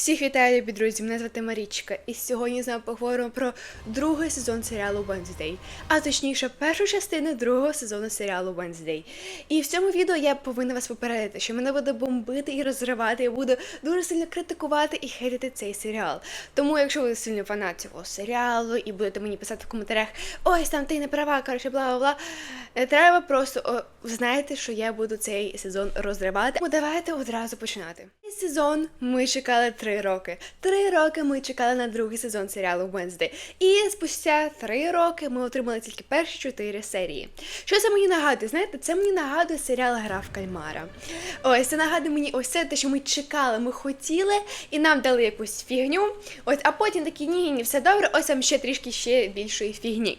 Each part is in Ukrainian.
Всіх вітаю, любі друзі! Мене звати Марічка, і сьогодні з вами поговоримо про другий сезон серіалу Wednesday, а точніше, першу частину другого сезону серіалу Wednesday. І в цьому відео я повинна вас попередити, що мене буде бомбити і розривати, я буду дуже сильно критикувати і хейтити цей серіал. Тому, якщо ви сильний фанат цього серіалу і будете мені писати в коментарях, ось там ти не права, коротше, бла бла бла. Не треба просто о, знаєте, що я буду цей сезон розривати. Тому давайте одразу починати. Цей сезон ми чекали три роки. Три роки ми чекали на другий сезон серіалу Wednesday. І спустя три роки ми отримали тільки перші чотири серії. Що це мені нагадує? Знаєте, це мені нагадує серіал Гра в кальмара. Ось це нагадує мені ось це те, що ми чекали, ми хотіли, і нам дали якусь фігню. Ось, а потім такі ні, ні, все добре, ось там ще трішки ще більшої фігні.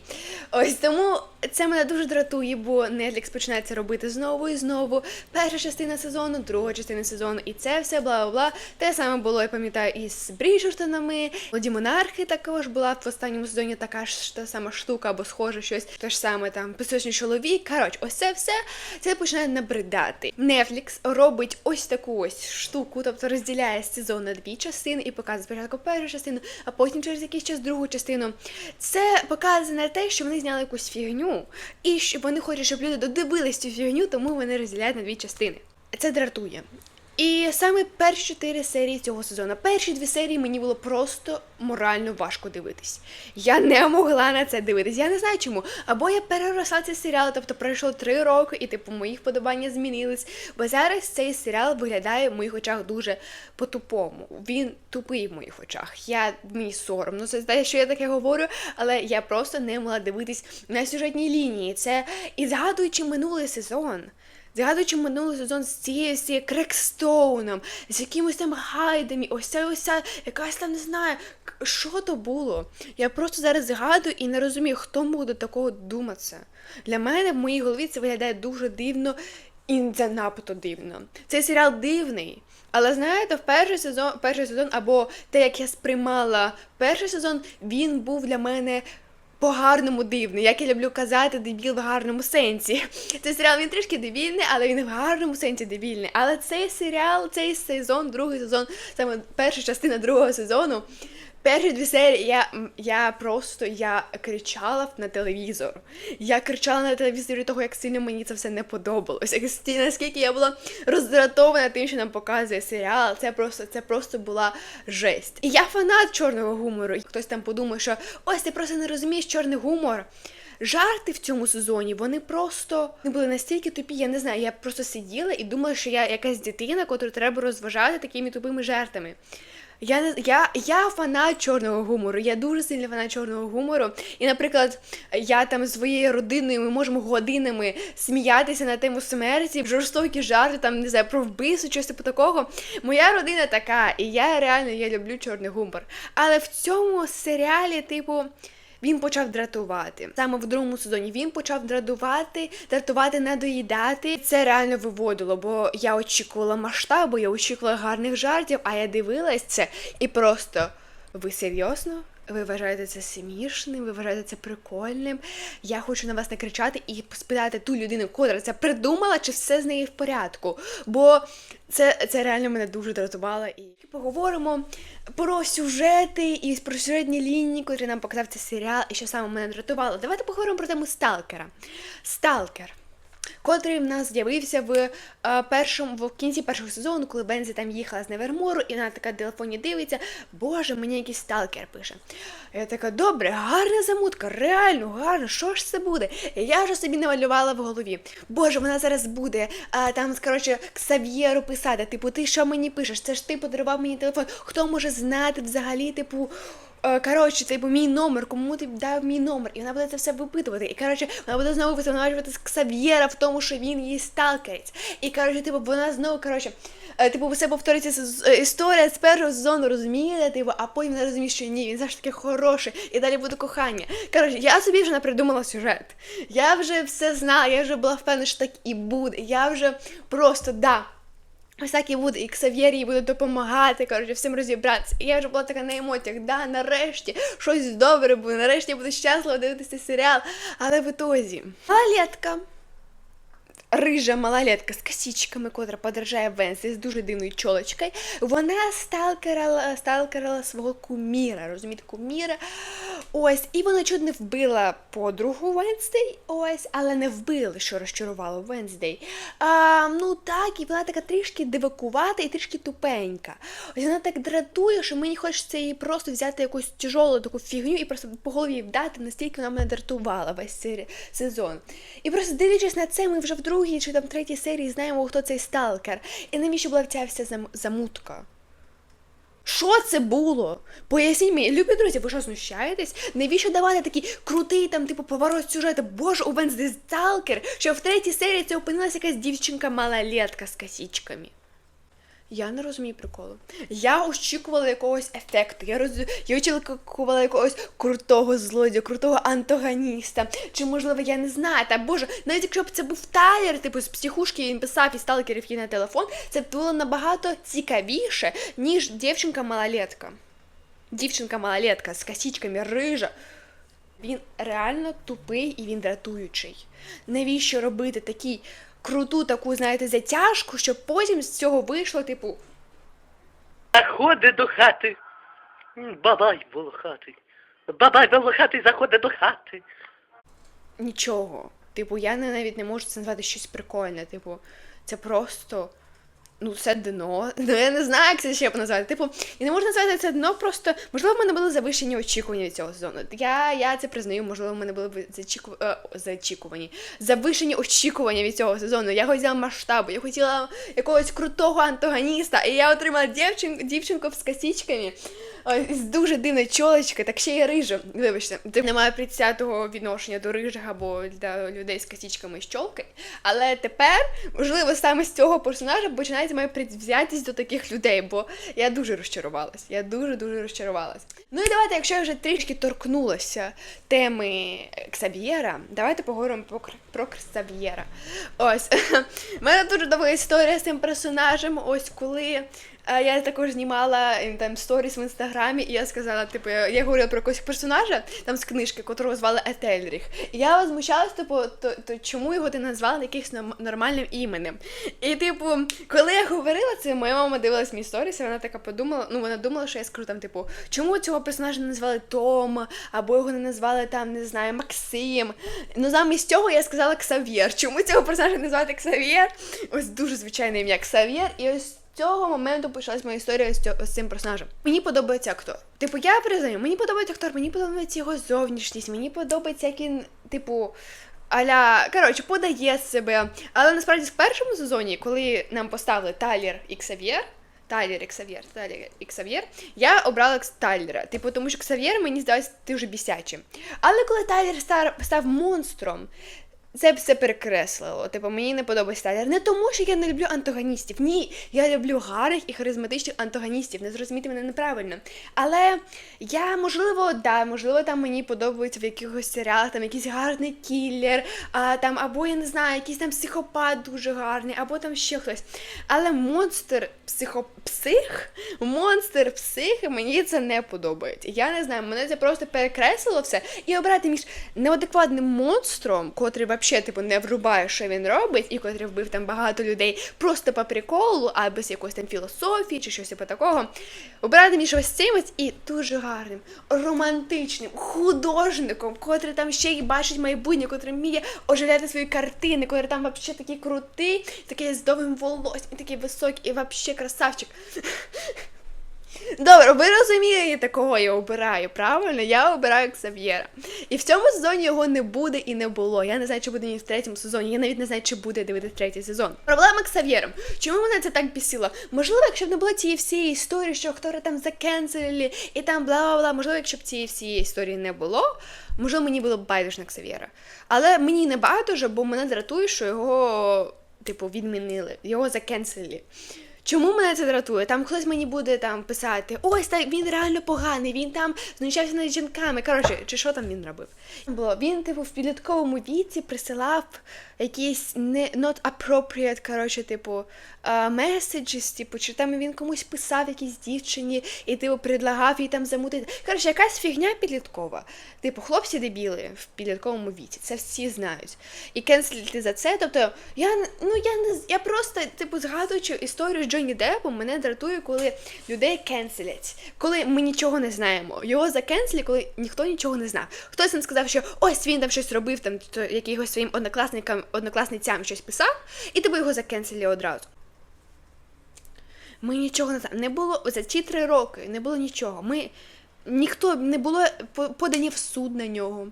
Ось тому це мене дуже дратує, бо Netflix починає це робити знову і знову. Перша частина сезону, друга частина сезону, і це все бла бла бла. Те саме було, я пам'ятаю, із Бріджертонами. Молоді монархи також була в останньому сезоні така ж та сама штука або схоже щось. Те ж саме там пісочний чоловік. Коротше, ось це все це починає набридати. Netflix робить ось таку ось штуку, тобто розділяє сезон на дві частини і показує спочатку першу частину, а потім через якийсь час другу частину. Це показує на те, що вони зняли якусь фігню, і що вони хочуть, щоб люди додивились цю фігню, тому вони розділяють на дві частини. Це дратує. І саме перші чотири серії цього сезону, перші дві серії мені було просто морально важко дивитись. Я не могла на це дивитись. Я не знаю чому. Або я переросла цей серіал, тобто пройшло три роки, і типу мої вподобання змінились. Бо зараз цей серіал виглядає в моїх очах дуже по-тупому. Він тупий в моїх очах. Я мені соромно за те, що я таке говорю, але я просто не могла дивитись на сюжетній лінії. Це і згадуючи минулий сезон. Згадуючи минулий сезон з цією з цією Крекстоуном, з якимось там гайдами, ось ця ось якась там не знаю, що то було. Я просто зараз згадую і не розумію, хто мог до такого думатися. Для мене в моїй голові це виглядає дуже дивно і занадто дивно. Цей серіал дивний. Але знаєте, в перший сезон, перший сезон, або те, як я сприймала перший сезон, він був для мене по-гарному дивний. Як я люблю казати, дебіл в гарному сенсі. Цей серіал він трішки дебільний, але він в гарному сенсі дебільний. Але цей серіал, цей сезон, другий сезон, саме перша частина другого сезону. Перші дві серії я, я просто я кричала на телевізор. Я кричала на телевізорі того, як сильно мені це все не подобалось. Як наскільки я була роздратована тим, що нам показує серіал. Це просто це просто була жесть. І я фанат чорного гумору. Хтось там подумає, що ось ти просто не розумієш чорний гумор. Жарти в цьому сезоні вони просто не були настільки тупі. Я не знаю. Я просто сиділа і думала, що я якась дитина, котру треба розважати такими тупими жартами. Я не я, я фанат чорного гумору. Я дуже сильний фанат чорного гумору. І, наприклад, я там з своєю родиною ми можемо годинами сміятися на тему смерті, жорстокі жарти, там не знаю, про вбивство, щось типу такого. Моя родина така, і я реально я люблю чорний гумор. Але в цьому серіалі, типу. Він почав дратувати. Саме в другому сезоні він почав дратувати, дратувати, надоїдати. Це реально виводило, бо я очікувала масштабу, я очікувала гарних жартів, а я дивилась це і просто ви серйозно? Ви вважаєте це смішним, ви вважаєте це прикольним. Я хочу на вас накричати і спитати ту людину, котра це придумала, чи все з нею в порядку. Бо це, це реально мене дуже дратувало. І поговоримо про сюжети і про сюжетні лінії, котрі нам показав цей серіал, і що саме мене дратувало. Давайте поговоримо про тему Сталкера. Сталкер. Котрий в нас з'явився в е, першому в кінці першого сезону, коли Бензі там їхала з Невермору, і вона така в телефоні дивиться, боже, мені якийсь сталкер пише. Я така, добре, гарна замутка, реально гарно, що ж це буде? І я вже собі намалювала в голові. Боже, вона зараз буде а, там, коротше, Ксав'єру писати. Типу, ти що мені пишеш? Це ж ти подарував мені телефон. Хто може знати взагалі, типу. Е, Коротше, це був мій номер, кому ти дав мій номер, і вона буде це все випитувати. І коротше, вона буде знову звинувачувати Ксав'єра в тому, що він її сталкерець. І коротше, типу, вона знову, коротше, е, типу, все е, історія з першого сезону, розумієте? Типу, а потім вона розуміє, що ні, він ж таки хороший, і далі буде кохання. Коротше, я собі вже напридумала сюжет. Я вже все знала, я вже була впевнена, що так і буде. Я вже просто да. Ось так і буде, і Ксав'єр їй допомагати, коротше, всім розібратися. І я вже була така на емоціях, да, нарешті щось добре буде, нарешті я буду щаслива дивитися серіал. Але в ітозі. Малолетка. Рижа малолетка з косичками, котра подражає Венсі з дуже дивною чолочкою, вона сталкерила, сталкерила свого куміра, розумієте, куміра. Ось, і вона чуть не вбила подругу Венсдей, ось, але не вбили, що розчарувало Венсдей. Ну так, і вона така трішки дивакувата і трішки тупенька. Ось вона так дратує, що мені хочеться її просто взяти якусь тяжолу таку фігню і просто по голові вдати, настільки вона мене дратувала весь сезон. І просто дивлячись на це, ми вже в другій чи там третій серії знаємо, хто цей сталкер. І навіщо була ця вся зам- замутка? Що це було? Поясніть мені, любі друзі, ви що знущаєтесь? Навіщо давати такий крутий там, типу, поворот сюжету? Боже, у Венсді сталкер, що в третій серії це опинилася якась дівчинка малолетка з косичками. Я не розумію приколу. Я очікувала якогось ефекту. Я роз... я очікувала якогось крутого злодія, крутого антагоніста. Чи можливо, я не знаю. Та боже, навіть якщо б це був Тайлер, типу з психушки він писав і сталкерів їй на телефон, це б було набагато цікавіше, ніж дівчинка-малолетка. Дівчинка-малолетка з косичками, рижа. Він реально тупий і він дратуючий. Навіщо робити такий круту таку, знаєте, затяжку, щоб потім з цього вийшло, типу, Заходить до хати. Бабай волохатий. Бабай волохатий заходить до хати. нічого. Типу, я навіть не можу це назвати щось прикольне. Типу, це просто. Ну, це дно. Ну, я не знаю, як це ще назвати. Типу, я не можу назвати це дно, просто можливо, в мене були завищені очікування від цього сезону. Я, я це признаю, можливо, в мене були зачіку... е, зачікувані. Завишені очікування від цього сезону. Я хотіла масштабу, я хотіла якогось крутого антагоніста, і я отримала дівчин... дівчинку з косичками. Ой, з дуже дивною чолочкою, так ще й рижа. Вибачте, це немає прицятого відношення до рижих або до людей з косичками з чолки. Але тепер, можливо, саме з цього персонажа починається моя предвзятість до таких людей, бо я дуже розчарувалась. Я дуже-дуже розчарувалась. Ну і давайте, якщо я вже трішки торкнулася теми Ксав'єра, давайте поговоримо про, про Ксав'єра. Ось, У мене дуже довга історія з цим персонажем. Ось коли. Я також знімала е, там сторіс в інстаграмі, і я сказала, типу, я, говорила про якогось персонажа там з книжки, котрого звали Етельріх. І я возмущалась, типу, то, то чому його ти назвала якимось нам- нормальним іменем? І, типу, коли я говорила це, моя мама дивилась мій сторіс, і вона така подумала, ну вона думала, що я скажу там, типу, чому цього персонажа не назвали Том, або його не назвали там, не знаю, Максим. Ну замість цього я сказала Ксав'єр. Чому цього персонажа не звати Ксав'єр? Ось дуже звичайне ім'я Ксав'єр, і ось. Цього моменту почалась моя історія з, цим персонажем. Мені подобається актор. Типу, я признаю, мені подобається актор, мені подобається його зовнішність, мені подобається, як він, типу, аля, коротше, подає себе. Але насправді в першому сезоні, коли нам поставили Тайлер і Ксав'єр, Тайлер і Ксав'єр, Тайлер і Ксав'єр, я обрала Тайлера. Типу, тому що Ксав'єр мені здався дуже бісячим. Але коли Тайлер став монстром, це все перекреслило. Типу, мені не подобається Тайлер. Не тому, що я не люблю антагоністів. Ні, я люблю гарних і харизматичних антагоністів. Не зрозумійте мене неправильно. Але я, можливо, да, можливо, там мені подобається в якихось серіалах там якийсь гарний кіллер, а там, або я не знаю, якийсь там психопат дуже гарний, або там ще хтось. Але монстр психо... псих, монстр псих, мені це не подобається. Я не знаю, мене це просто перекреслило все. І обрати між неадекватним монстром, котрий взагалі типу, не врубає, що він робить, і котрий вбив там багато людей просто по приколу, а без якоїсь там філософії чи щось типу такого. Обрати між ось цим і дуже гарним, романтичним художником, котрий там ще й бачить майбутнє, котрий вміє оживляти свої картини, котрий там взагалі такий крутий, такий з довгим волоссям, такий високий, і взагалі красавчик. Добре, ви розумієте, кого я обираю, правильно? Я обираю Ксав'єра. І в цьому сезоні його не буде і не було. Я не знаю, чи буде він в третьому сезоні. Я навіть не знаю, чи буде дивитися третій сезон. Проблема Ксав'єром. Чому мене це так бісило? Можливо, якщо б не було цієї всієї історії, що актори там закенселили і там бла-бла-бла, можливо, якщо б цієї всієї історії не було, можливо, мені було б байдуже на Ксав'єра. Але мені не байдуже, бо мене дратує, що його, типу, відмінили, його закенселили. Чому мене це дратує? Там хтось мені буде там писати, ось та він реально поганий, він там знущався над жінками. Коротше, чи що там він робив? Було він, типу, в підлітковому віці присилав якісь не not appropriate, коротше, типу, меседжес, типу, чи там він комусь писав якійсь дівчині і типу предлагав їй там замутити. Коротше, якась фігня підліткова. Типу, хлопці дебіли в підлітковому віці, це всі знають. І кенселити за це. Тобто, я ну я не я просто, типу, згадуючи історію з Джонні Деппом, мене дратує, коли людей кенселять, коли ми нічого не знаємо. Його закенселі, коли ніхто нічого не знав. Хтось нам сказав, що ось він там щось робив, там то якихось своїм однокласникам, однокласницям щось писав, і тебе його закенселі одразу. Ми нічого не знали. Не було за ці три роки, не було нічого. Ми ніхто не було подані в суд на нього,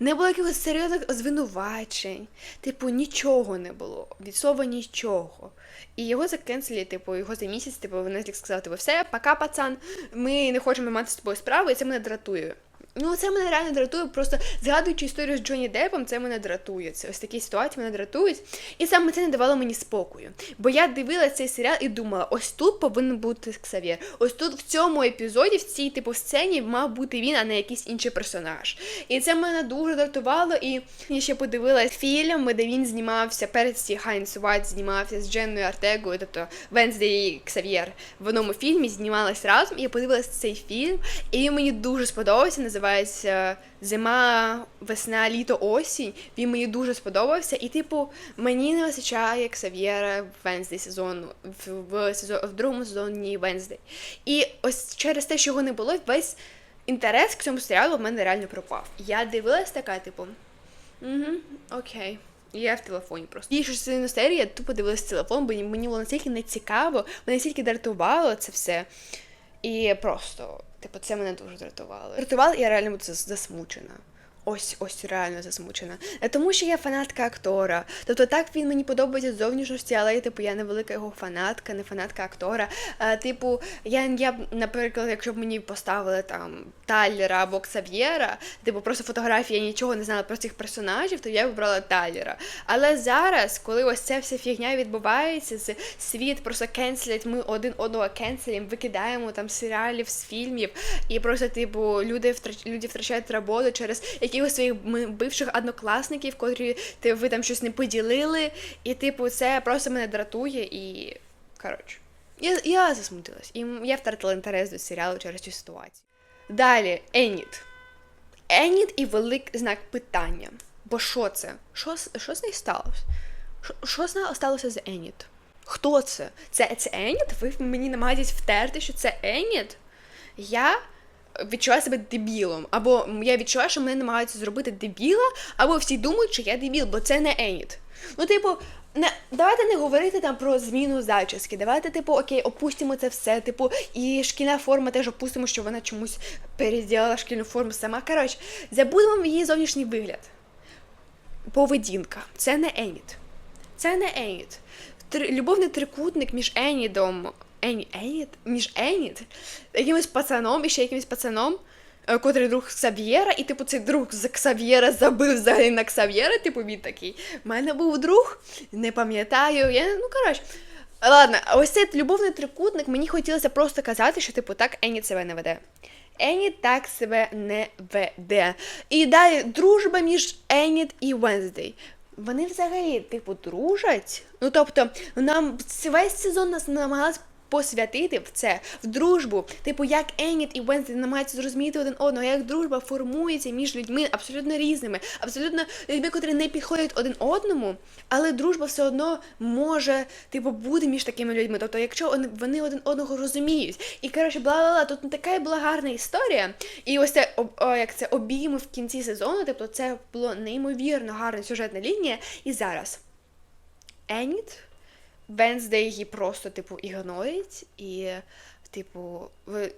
не було якихось серйозних звинувачень. Типу, нічого не було. Від слова нічого. І його закенселі, типу, його за місяць, типу, Netflix сказав, типу, все, пока, пацан, ми не хочемо мати з тобою справу, і це мене дратує. Ну, це мене реально дратує, просто згадуючи історію з Джонні Деппом, це мене дратує. Це ось такі ситуації мене дратують. І саме це не давало мені спокою. Бо я дивилася цей серіал і думала, ось тут повинен бути Ксавєр. Ось тут в цьому епізоді, в цій типу сцені, мав бути він, а не якийсь інший персонаж. І це мене дуже дратувало. І я ще подивилась фільм, де він знімався, перед Хайнс Вайт знімався з Дженною Артегою, тобто Венздей і Ксав'єр в одному фільмі знімались разом. І я подивилась цей фільм, і мені дуже сподобався. Зима, весна, літо, осінь. Він мені дуже сподобався. І, типу, мені не вистачає Ксав'єра в Венздей сезону, в, сезон, в другому сезоні Венздей. І ось через те, що його не було, весь інтерес к цьому серіалу в мене реально пропав. Я дивилась така, типу. Угу, окей. І Я в телефоні просто. Більшу частину серії я тупо дивилась телефон, бо мені було настільки не цікаво, мене настільки дратувало це все. І просто, типу, це мене дуже дратувало. Дратувало, я реально це засмучена. Ось, ось реально засмучена. Не тому, що я фанатка актора. Тобто так він мені подобається з зовнішності, але типу я не велика його фанатка, не фанатка актора. А, типу, я, я наприклад, якщо б мені поставили там Тайлера або Ксав'єра, типу просто фотографії, нічого не знала про цих персонажів, то я б брала Тайлера. Але зараз, коли ось ця вся фігня відбувається, з світ просто кенселять, ми один одного кенселім, викидаємо там серіалів, з фільмів, і просто, типу, люди втрач... люди втрачають роботу через якихось своїх бивших однокласників, котрі ти ви там щось не поділили. І, типу, це просто мене дратує і. Коротше. Я, я засмутилась. І я втратила інтерес до серіалу через цю ситуацію. Далі, Еніт. Еніт і великий знак питання. Бо що це? Що, що з нею сталося? Що, що з нею сталося з Еніт? Хто це? Це, це Еніт? Ви мені намагаєтесь втерти, що це Еніт? Я відчуваю себе дебілом. Або я відчуваю, що мене намагаються зробити дебіла, або всі думають, що я дебіл, бо це не Еніт. Ну, типу, не, давайте не говорити там про зміну зачіски. Давайте, типу, окей, опустимо це все. Типу, і шкільна форма теж опустимо, що вона чомусь переділила шкільну форму сама. Коротше, забудемо її зовнішній вигляд. Поведінка. Це не Еніт. Це не Еніт. Любовний трикутник між Енідом. Ені, Еніт? Еніт, якимось пацаном і ще якимось пацаном, е, котрий друг Ксав'єра, і типу цей друг з Ксав'єра забив взагалі на Ксав'єра, типу він такий. У мене був друг, не пам'ятаю. Я, ну коротше. Ладно, ось цей любовний трикутник, мені хотілося просто казати, що типу так Еніт себе не веде. Еніт так себе не веде. І далі дружба між Еніт і Венздей. Вони взагалі, типу, дружать. Ну тобто, нам весь сезон нас намагалась посвятити в це, в дружбу. Типу, як Еніт і Венздей намагаються зрозуміти один одного, як дружба формується між людьми абсолютно різними, абсолютно людьми, котрі не підходять один одному, але дружба все одно може, типу, бути між такими людьми. Тобто, якщо вони- один одного розуміють. І коротше, бла-бла-бла, тут така була гарна історія. І ось це об- о, як це обійми в кінці сезону, тобто це було неймовірно гарна сюжетна лінія. І зараз Еніт Венздей її просто, типу, ігнорить, і, типу,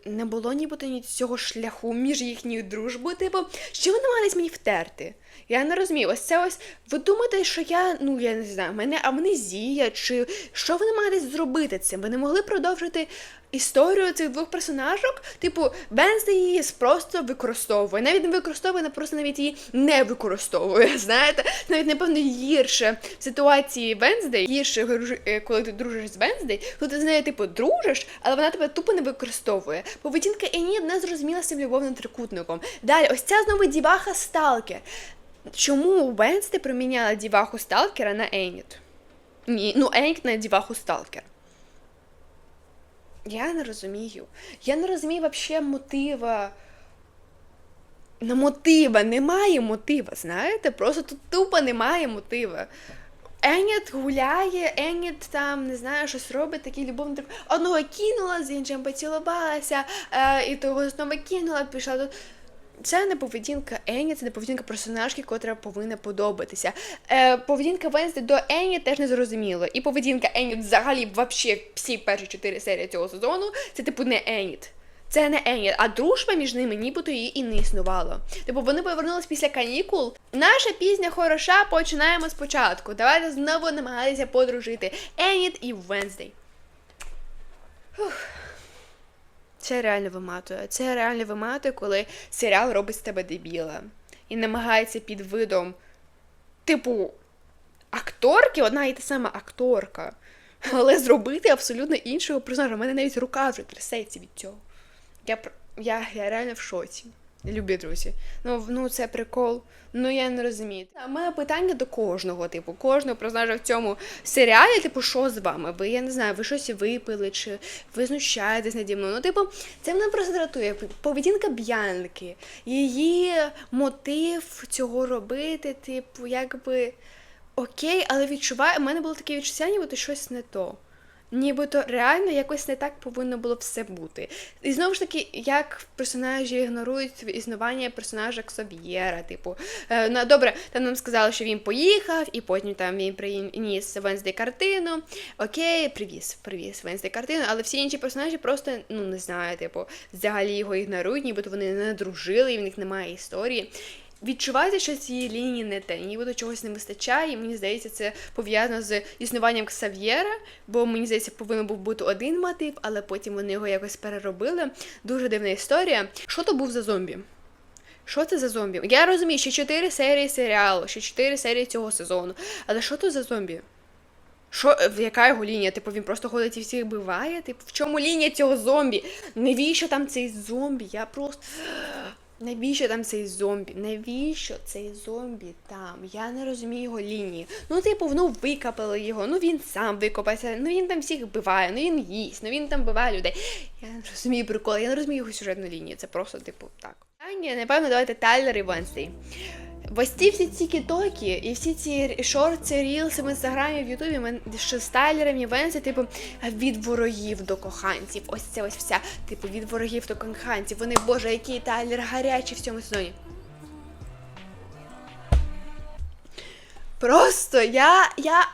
не було нібито ні цього шляху між їхньою дружбою. Типу, що ви намагались мені втерти? Я не розумію. Ось це ось. Ви думаєте, що я, ну я не знаю, мене амнезія, чи що ви намагались зробити цим? Ви не могли продовжити історію цих двох персонажок? Типу, Венздей її просто використовує. Навіть не використовує, вона просто навіть її не використовує. Знаєте, навіть напевно гірше в ситуації Венздей, гірше е, коли ти дружиш з Венздей, коли ти з нею типу дружиш, але вона тебе тупо не використовує. Поведінка Ені не зрозуміла цим любовним трикутником. Далі, ось ця знову діваха Сталкер. чому Венсти проміняла діваху Сталкера на Еніт? Ні, ну Еніт на діваху Сталкер. Я не розумію. Я не розумію взагалі мотива. На мотива немає мотива, знаєте? Просто тут тупо немає мотива. Еніт гуляє, Еніт там, не знаю, щось робить, такий любовний. Одного кинула, з іншим поцілувалася, е, і того знову кинула, пішла до. Це не поведінка Ені, це не поведінка персонажки, котра повинна подобатися. Е, поведінка Венсти до Ені теж не зрозуміло. І поведінка Ені взагалі вообще всі перші чотири серії цього сезону це типу не Еніт. Це не Еніт, а дружба між ними нібито її і не існувало. Типу вони повернулись після канікул. Наша пісня хороша, починаємо спочатку. Давайте знову намагатися подружити Еніт і Венздей. Це реально виматує. Це реально виматує, коли серіал робить з тебе дебіла. І намагається під видом, типу, акторки, одна і та сама акторка. Але зробити абсолютно іншого персонажа. У мене навіть рука вже трясеться від цього. Я, я, я реально в шоці. Любі друзі. Ну, ну це прикол. Ну я не розумію. А моє питання до кожного, типу, кожного персонажа в цьому серіалі, типу, що з вами? Ви, я не знаю, ви щось випили, чи ви знущаєтесь наді мною. Ну, типу, це мене просто дратує. Поведінка Б'янки, її мотив цього робити, типу, якби окей, але відчуваю, у мене було таке відчуття, ніби щось не то. Нібито реально якось не так повинно було все бути. І знову ж таки, як персонажі ігнорують існування персонажа Ксав'єра, типу, е, ну, добре, там нам сказали, що він поїхав, і потім там він приніс Венсдей картину. Окей, привіз, привіз Венсдей картину, але всі інші персонажі просто, ну не знаю, типу, взагалі його ігнорують, нібито вони не дружили, і в них немає історії. Відчувається, що цієї лінії не те, нібито чогось не вистачає, і мені здається, це пов'язано з існуванням Ксав'єра, бо мені здається, повинен був бути один мотив, але потім вони його якось переробили. Дуже дивна історія. Що то був за зомбі? Що це за зомбі? Я розумію, що 4 серії серіалу, що 4 серії цього сезону. Але що то за зомбі? Що, е, яка його лінія? Типу він просто ходить і всіх биває? Типу, в чому лінія цього зомбі? Навіщо там цей зомбі? Я просто. Навіщо там цей зомбі? Навіщо цей зомбі там? Я не розумію його лінії. Ну, типу, ну викопали його, ну він сам викопався, ну він там всіх вбиває, ну він їсть, ну він там вбиває людей. Я не розумію прикол, я не розумію його сюжетну лінію. Це просто, типу, так. А ні, напевно, давайте Тайлер і Венстей. Ось ці всі ці кітоки і всі ці шорти, рілси в інстаграмі, в Ютубі, мен- що з Тайлером типу, від ворогів до коханців. Ось це ось вся, типу, від ворогів до коханців. Вони, боже, який Тайлер гарячий в цьому сезоні. Просто я. я.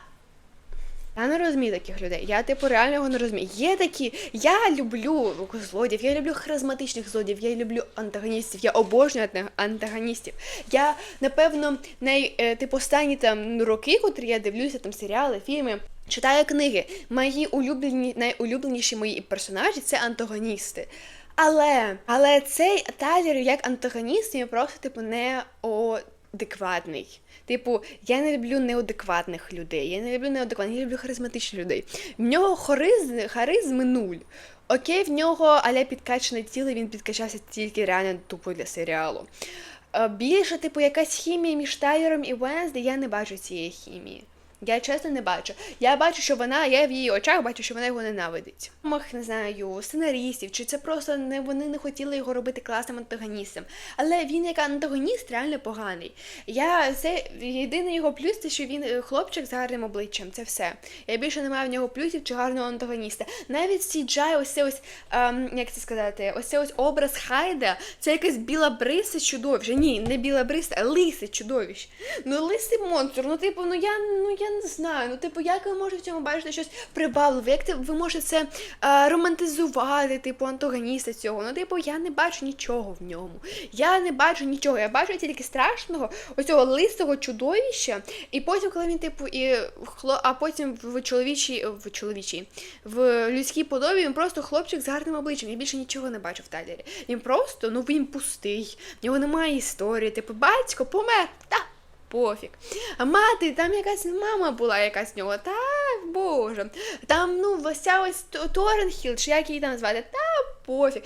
Я не розумію таких людей. Я, типу, реально його не розумію. Є такі. Я люблю злодіїв, я люблю харизматичних злодіїв, я люблю антагоністів, я обожнюю антагоністів. Я, напевно, най, е, типу, останні там роки, котрі я дивлюся, там серіали, фільми. Читаю книги. Мої улюблені, найулюбленіші мої персонажі це антагоністи. Але, але цей Тайлер як антагоніст він просто типу неадекватний. Типу, я не люблю неадекватних людей. Я не люблю неадекватних, я люблю харизматичних людей. В нього харизм, харизми нуль. Окей, в нього аля підкачане тіло, він підкачався тільки реально тупо для серіалу. Е, Більше, типу, якась хімія між Тайлером і Венсде, я не бачу цієї хімії. Я чесно не бачу. Я бачу, що вона, я в її очах бачу, що вона його ненавидить. Мах, не знаю, сценаристів, чи це просто не вони не хотіли його робити класним антагоністом. Але він як антагоніст реально поганий. Я це єдиний його плюс, це що він е, хлопчик з гарним обличчям. Це все. Я більше не маю в нього плюсів чи гарного антагоніста. Навіть CGI, ось це ось, ем, як це сказати, ось ось образ Хайда, це якесь білобрисе чудовище. Ні, не білобрисе, а лисе чудовище. Ну, лисий монстр. Ну, типу, ну я ну я не знаю. Ну, типу, як ви можете в цьому бачити щось прибавливе? Як ти- ви можете це е, романтизувати, типу, антагоніста цього? Ну, типу, я не бачу нічого в ньому. Я не бачу нічого. Я бачу тільки страшного, ось цього лисого чудовища. І потім, коли він, типу, і хло... а потім в чоловічій, в чоловічій, в людській подобі він просто хлопчик з гарним обличчям. Я більше нічого не бачу в Тайлері. Він просто, ну він пустий, в нього немає історії. Типу, батько помер. Та пофіг. А мати, там якась мама була якась в нього. Та боже. Там, ну, вся ось Торенхіл, чи як її там звати, та пофіг.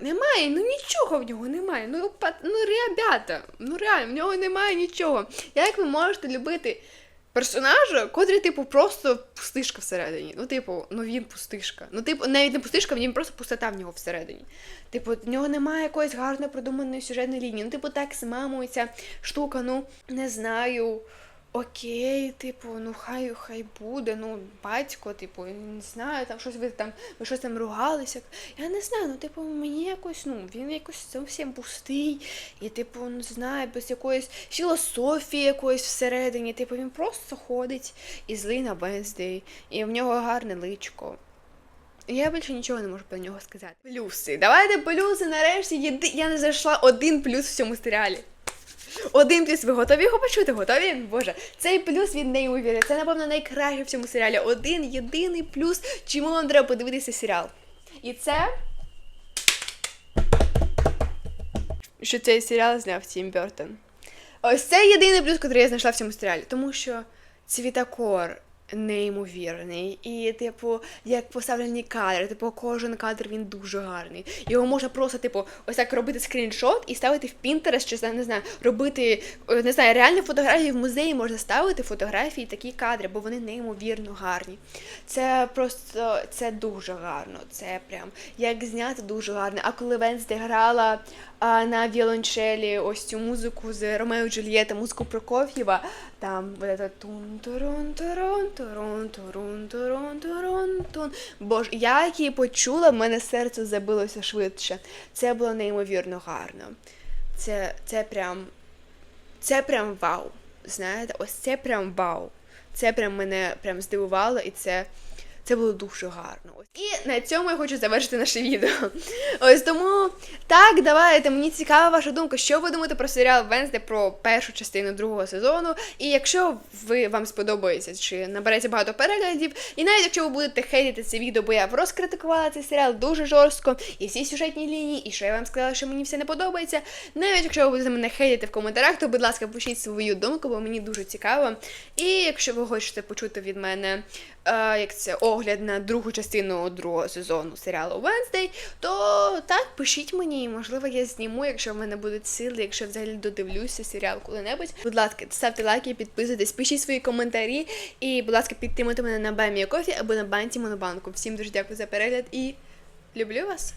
Немає, ну нічого в нього немає. Ну, ну ребята, ну реально, в нього немає нічого. Як ви можете любити персонажа, котрий, типу, просто пустишка всередині? Ну, типу, ну він пустишка. Ну, типу, навіть не пустишка, він просто пустота в нього всередині. Типу, в нього немає якоїсь гарно продуманої сюжетної лінії. Ну, типу, так з мамою ця штука, ну, не знаю. Окей, типу, ну хай хай буде, ну батько, типу, не знаю, там щось ви там, ви щось там ругалися. Я не знаю, ну типу, мені якось, ну, він якось зовсім пустий, і, типу, не знаю, без якоїсь філософії якоїсь всередині. Типу, він просто ходить і злий на Венздей, і в нього гарне личко. Я більше нічого не можу про нього сказати. Плюси. Давайте плюси нарешті. Єди... Я не знайшла один плюс в цьому серіалі. Один плюс, ви готові його почути? Готові? Боже, цей плюс він неймовірний. Це, напевно, найкраще в цьому серіалі. Один єдиний плюс, чому вам треба подивитися серіал. І це. Що цей серіал зняв Тім Бертон. Ось це єдиний плюс, який я знайшла в цьому серіалі. Тому що цвітокор неймовірний. І, типу, як поставлені кадри, типу, кожен кадр він дуже гарний. Його можна просто, типу, ось так робити скріншот і ставити в Pinterest, чи не знаю, робити е, не знаю, реальні фотографії в музеї можна ставити фотографії, такі кадри, бо вони неймовірно гарні. Це просто це дуже гарно. Це прям як зняти дуже гарно. А коли Венсде грала а, на віолончелі ось цю музику з Ромео Джульєта, музику Прокоф'єва, там вот это тун турун турун турун турун тун. Боже, я її почула, в мене серце забилося швидше. Це було неймовірно гарно. Це, це прям це прям вау. Знаєте, ось це прям вау. Це прям мене прям здивувало, і це, це було дуже гарно. І на цьому я хочу завершити наше відео. Ось тому так, давайте. Мені цікава ваша думка, що ви думаєте про серіал Венсде про першу частину другого сезону. І якщо ви вам сподобається, чи набереться багато переглядів, і навіть якщо ви будете хейтити це відео, бо я розкритикувала цей серіал дуже жорстко, і всі сюжетні лінії, і що я вам сказала, що мені все не подобається. Навіть якщо ви будете мене хейтити в коментарях, то будь ласка, пишіть свою думку, бо мені дуже цікаво. І якщо ви хочете почути від мене е, як це огляд на другу частину другого сезону серіалу Wednesday, то так, пишіть мені, можливо, я зніму, якщо в мене будуть сили, якщо взагалі додивлюся серіал коли-небудь. Будь ласка, ставте лайки, підписуйтесь, пишіть свої коментарі і, будь ласка, підтримуйте мене на Баймі Кофі або на банці Монобанку. Всім дуже дякую за перегляд і люблю вас.